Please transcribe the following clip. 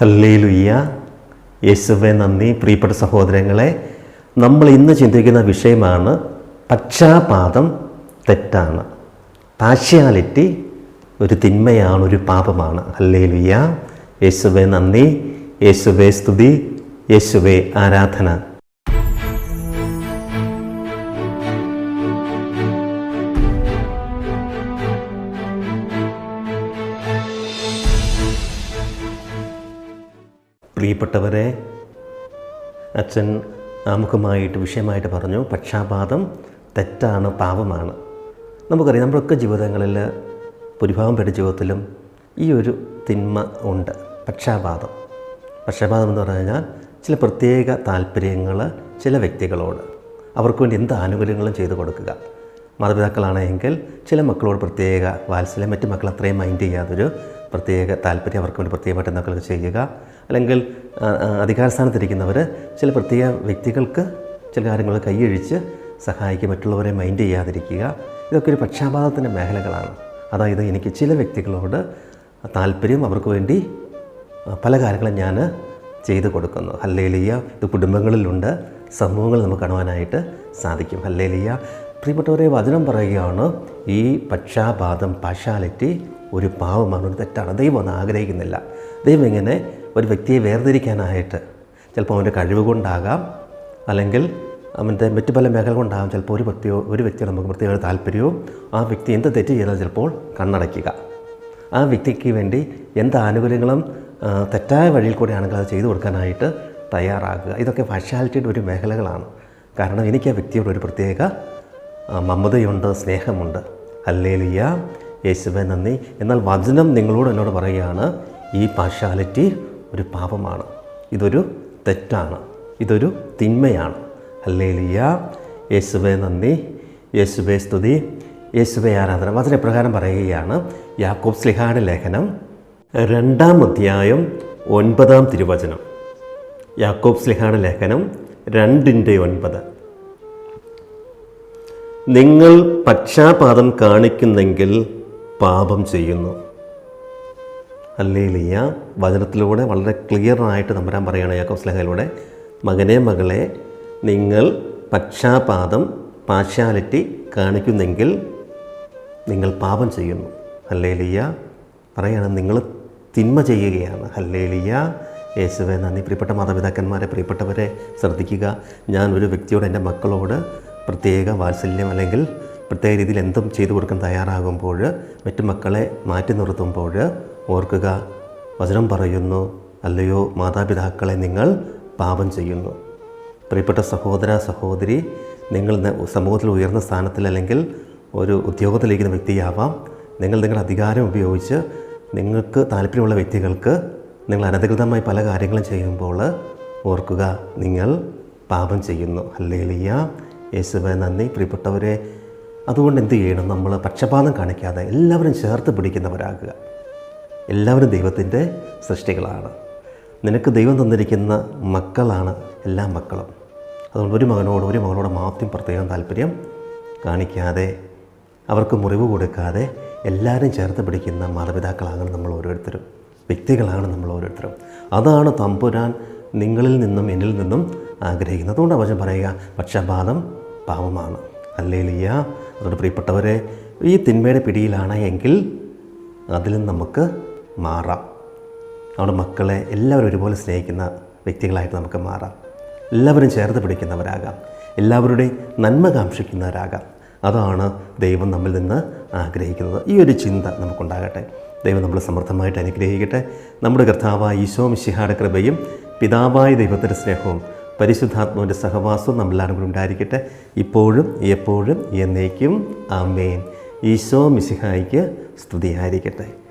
Hallelujah. യേശുവെ നന്ദി. പ്രിയപ്പെട്ട സഹോദരങ്ങളെ നമ്മൾ ഇന്ന് ചിന്തിക്കുന്ന വിഷയമാണ് പക്ഷാപാതം തെറ്റാണ്. പാഷ്യാലിറ്റി ഒരു തിന്മയാണ് ഒരു പാപമാണ്. ഹല്ലേലുയ്യ. യേശുവെ നന്ദി. യേശുവെ സ്തുതി. യേശുവെ ആരാധന. പ്രിയപ്പെട്ടവരെ അച്ഛൻ ആമുഖമായിട്ട് വിഷയമായിട്ട് പറഞ്ഞു പക്ഷാപാതം തെറ്റാണ് പാപമാണ്. നമുക്കറിയാം നമ്മളൊക്കെ ജീവിതങ്ങളിൽ ഭൂരിഭാഗം പേരുടെ ജീവിതത്തിലും ഈ ഒരു തിന്മ ഉണ്ട് പക്ഷാപാതം. പക്ഷാപാതം എന്ന് പറഞ്ഞു കഴിഞ്ഞാൽ ചില പ്രത്യേക താല്പര്യങ്ങൾ ചില വ്യക്തികളോട് അവർക്ക് വേണ്ടി എന്ത് ആനുകൂല്യങ്ങളും ചെയ്തു കൊടുക്കുക. മാതാപിതാക്കളാണെങ്കിൽ ചില മക്കളോട് പ്രത്യേക വാത്സല്യം മറ്റു മക്കൾ അത്രയും മൈൻഡ് ചെയ്യാതൊരു പ്രത്യേക താല്പര്യം അവർക്ക് വേണ്ടി പ്രത്യേകമായിട്ട് എന്തൊക്കെ ചെയ്യുക. അല്ലെങ്കിൽ അധികാരസ്ഥാനത്തിരിക്കുന്നവർ ചില പ്രത്യേക വ്യക്തികൾക്ക് ചില കാര്യങ്ങൾ കൈയഴിച്ച് സഹായിക്കുക മറ്റുള്ളവരെ മൈൻഡ് ചെയ്യാതിരിക്കുക. ഇതൊക്കെ ഒരു പക്ഷാപാതത്തിന്റെ മേഖലകളാണ്. അതായത് എനിക്ക് ചില വ്യക്തികളോട് താല്പര്യം അവർക്ക് വേണ്ടി പല കാര്യങ്ങളും ഞാൻ ചെയ്തു കൊടുക്കുന്നു. ഹല്ലേലിയ ഇത് കുടുംബങ്ങളിലുണ്ട്. സമൂഹങ്ങൾ നമുക്ക് കാണുവാനായിട്ട് സാധിക്കും. ഹല്ലേലിയ. പ്രിയപ്പെട്ടവരെ വചനം പറയുകയാണ് ഈ പക്ഷാപാതം പാഷാലിറ്റി ഒരു പാവമാണ് ഒരു തെറ്റാണ്. ദൈവം ഒന്നും ആഗ്രഹിക്കുന്നില്ല. ദൈവം ഇങ്ങനെ ഒരു വ്യക്തിയെ വേർതിരിക്കാനായിട്ട് ചിലപ്പോൾ അവന്റെ കഴിവ് കൊണ്ടാകാം അല്ലെങ്കിൽ അവന്റെ മറ്റു പല മേഖല കൊണ്ടാകാം. ചിലപ്പോൾ ഒരു വ്യക്തിയോ ഒരു വ്യക്തിയോ നമുക്ക് പ്രത്യേക താല്പര്യവും ആ വ്യക്തി എന്ത് തെറ്റ് ചെയ്താൽ ചിലപ്പോൾ കണ്ണടയ്ക്കുക. ആ വ്യക്തിക്ക് വേണ്ടി എന്ത് ആനുകൂല്യങ്ങളും തെറ്റായ വഴിയിൽ കൂടെയാണെങ്കിൽ അത് ചെയ്തു കൊടുക്കാനായിട്ട് തയ്യാറാകുക. ഇതൊക്കെ പാർഷ്യാലിറ്റിയുടെ ഒരു മേഖലകളാണ്. കാരണം എനിക്ക് ആ വ്യക്തിയോട് ഒരു പ്രത്യേക മമതയുണ്ട് സ്നേഹമുണ്ട്. അല്ലേലിയ യേശുവെ നന്ദി. എന്നാൽ വചനം നിങ്ങളോട് എന്നോട് പറയുകയാണ് ഈ പാർഷ്യാലിറ്റി ഒരു പാപമാണ്. ഇതൊരു തെറ്റാണ്. ഇതൊരു തിന്മയാണ്. അല്ലേലിയ യേശുവെ നന്ദി. യേശുവെ സ്തുതി. യേശുവെ ആരാധന. വചന പ്രകാരം പറയുകയാണ് യാക്കോബ് സ്ലിഹായുടെ ലേഖനം രണ്ടാം അധ്യായം ഒൻപതാം തിരുവചനം. യാക്കോബ് സ്ലിഹാന ലേഖനം രണ്ടിന്റെ ഒൻപത്. നിങ്ങൾ പക്ഷാപാതം കാണിക്കുന്നെങ്കിൽ പാപം ചെയ്യുന്നു. അല്ലേലിയ വചനത്തിലൂടെ വളരെ ക്ലിയറായിട്ട് നമ്പരാൻ പറയുകയാണ് യാക്കോബ് സ്ലേഹയിലൂടെ മകനെ മകളെ നിങ്ങൾ പക്ഷാപാതം പാർഷ്യാലിറ്റി കാണിക്കുന്നെങ്കിൽ നിങ്ങൾ പാപം ചെയ്യുന്നു. ഹല്ലേലിയ. പറയാണ് നിങ്ങൾ തിന്മ ചെയ്യുകയാണ്. ഹല്ലേലിയ. യേശുവെ നന്ദി. പ്രിയപ്പെട്ട മാതാപിതാക്കന്മാരെ പ്രിയപ്പെട്ടവരെ ശ്രദ്ധിക്കുക. ഞാൻ ഒരു വ്യക്തിയോട് എന്റെ മക്കളോട് പ്രത്യേക വാത്സല്യം അല്ലെങ്കിൽ പ്രത്യേക രീതിയിൽ എന്തും ചെയ്തു കൊടുക്കാൻ തയ്യാറാകുമ്പോൾ മറ്റു മക്കളെ മാറ്റി നിർത്തുമ്പോൾ ഓർക്കുക വചനം പറയുന്നു അല്ലയോ മാതാപിതാക്കളെ നിങ്ങൾ പാപം ചെയ്യുന്നു. പ്രിയപ്പെട്ട സഹോദര സഹോദരി നിങ്ങൾ സമൂഹത്തിൽ ഉയർന്ന സ്ഥാനത്തിൽ അല്ലെങ്കിൽ ഒരു ഉദ്യോഗത്തിലിരിക്കുന്ന വ്യക്തിയാവാം. നിങ്ങൾ നിങ്ങളുടെ അധികാരം ഉപയോഗിച്ച് നിങ്ങൾക്ക് താല്പര്യമുള്ള വ്യക്തികൾക്ക് നിങ്ങൾ അനധികൃതമായി പല കാര്യങ്ങളും ചെയ്യുമ്പോൾ ഓർക്കുക നിങ്ങൾ പാപം ചെയ്യുന്നു. അല്ലേലിയ യേശുവെ നന്ദി. പ്രിയപ്പെട്ടവരെ അതുകൊണ്ട് എന്ത് ചെയ്യണം? നമ്മൾ പക്ഷപാതം കാണിക്കാതെ എല്ലാവരും ചേർത്ത് പിടിക്കുന്നവരാകുക. എല്ലാവരും ദൈവത്തിന്റെ സൃഷ്ടികളാണ്. നിനക്ക് ദൈവം തന്നിരിക്കുന്ന മക്കളാണ് എല്ലാ മക്കളും. അതുകൊണ്ട് ഒരു മകനോട് ഒരു മകളോട് മാത്രം പ്രത്യേകം താല്പര്യം കാണിക്കാതെ അവർക്ക് മുറിവ് കൊടുക്കാതെ എല്ലാവരും ചേർത്ത് പിടിക്കുന്ന മാതാപിതാക്കളാകണം നമ്മൾ ഓരോരുത്തരും. വ്യക്തികളാണ് നമ്മൾ ഓരോരുത്തരും. അതാണ് തമ്പുരാൻ നിങ്ങളിൽ നിന്നും എന്നിൽ നിന്നും ആഗ്രഹിക്കുന്നത്. അതുകൊണ്ട് അവൻ പറയുക പക്ഷപാതം പാപമാണ്. അല്ലേലിയ അതുകൊണ്ട് പ്രിയപ്പെട്ടവരെ ഈ തിന്മയുടെ പിടിയിലാണ് എങ്കിൽ അതിലും നമുക്ക് മാറാം. നമ്മുടെ മക്കളെ എല്ലാവരും ഒരുപോലെ സ്നേഹിക്കുന്ന വ്യക്തികളായിട്ട് നമുക്ക് മാറാം. എല്ലാവരും ചേർത്ത് പിടിക്കുന്നവരാകാം. എല്ലാവരുടെയും നന്മ കാക്ഷിക്കുന്നവരാകാം. അതാണ് ദൈവം നമ്മിൽ നിന്ന് ആഗ്രഹിക്കുന്നത്. ഈ ഒരു ചിന്ത നമുക്കുണ്ടാകട്ടെ. ദൈവം നമ്മളെ സമൃദ്ധമായിട്ട് അനുഗ്രഹിക്കട്ടെ. നമ്മുടെ കർത്താവായ ഈശോ മിശിഹായുടെ കൃപയും പിതാവായ ദൈവത്തിന്റെ സ്നേഹവും പരിശുദ്ധാത്മാവിന്റെ സഹവാസം നമ്മളെല്ലാവരും കൂടി ഉണ്ടായിരിക്കട്ടെ. ഇപ്പോഴും എപ്പോഴും എന്നേക്കും. ആമേൻ. ഈശോ മിശിഹായിക്ക് സ്തുതിയായിരിക്കട്ടെ.